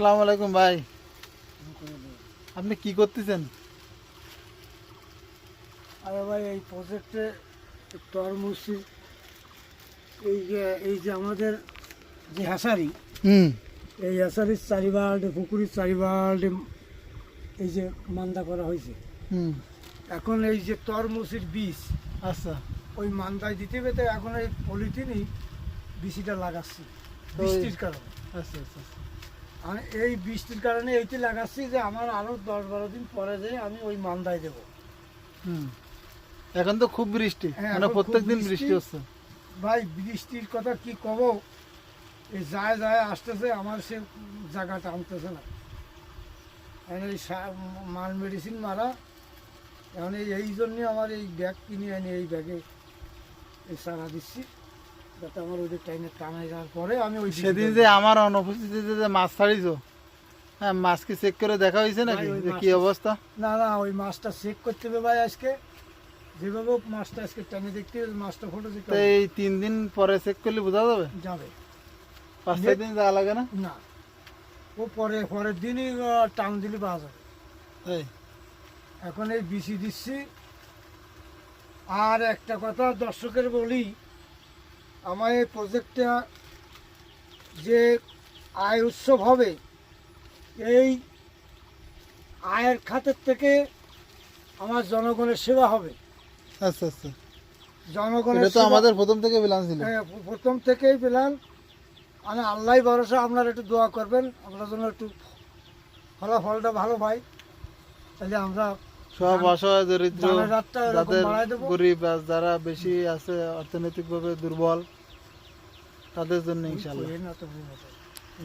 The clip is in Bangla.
আসসালামু আলাইকুম ভাই। আপনি কি করতেছেন? আরে ভাই এই প্রজেক্টে তরমুসি এই যে এই যে আমাদের যে হাসারি হুম। এই হাসারির চারিবাল্টে পুকুরির চারিবাল্টে এই যে মান্দা করা হয়েছে। হুম। এখন এই যে তরমুসির বীজ আচ্ছা। ওই মান্দায় দিতে পেতে এখন এই পলিথিনই বিচিটা লাগাচ্ছি বৃষ্টির কারণে। আচ্ছা আচ্ছা আচ্ছা। আমি এই বৃষ্টির কারণে এইটি লাগাচ্ছি যে আমার আরও দশ বারো দিন পরে যে আমি ওই মান্দায় দেবো হুম। এখন তো খুব বৃষ্টি হ্যাঁ, মানে প্রত্যেক দিন বৃষ্টি। হচ্ছে। ভাই বৃষ্টির কথা কি কব? এই যায় যায় আসতেছে আমার সে জায়গাটা আনতেছে না। এখন এই মাল মেডিসিন মারা এখন এই এই জন্যে আমার এই ব্যাগ কিনে আনি এই ব্যাগে এই সারা দিচ্ছি। যাতে আমার ওই টাইমে টানা যাওয়ার পরে আমি ওই সেদিন যে আমার অনুপস্থিতিতে যে মাছ ছাড়িছো হ্যাঁ মাছ কি চেক করে দেখা হয়েছে নাকি? যে কি অবস্থা? না না ওই মাছটা চেক করতে হবে ভাই আজকে। যেভাবে মাছটা আজকে টানে দেখতে হবে মাছটা ফটো দেখতে এই তিন দিন পরে চেক করলে বোঝা যাবে? যাবে। পাঁচ ছয় দিন যাওয়া লাগে না? না। ও পরে পরের দিনই টান দিলে পাওয়া যাবে। তাই এখন এই বিসি দিচ্ছি। আর একটা কথা দর্শকের বলি আমার এই প্রজেক্টটা যে আয় উৎসব হবে এই আয়ের খাতের থেকে আমার জনগণের সেবা হবে। আচ্ছা আচ্ছা। জনগণের তো আমাদের প্রথম থেকে প্ল্যান ছিল। হ্যাঁ, প্রথম থেকেই পেলাম আমি আল্লাহ ভরসা আপনারা একটু দোয়া করবেন। আপনার জন্য একটু ফলাফলটা ভালো পাই। তাহলে আমরা সব অসহায় দরিদ্র যাদের গরিব আর যারা বেশি আছে অর্থনৈতিকভাবে দুর্বল তাদের জন্য ইনশাল্লাহ।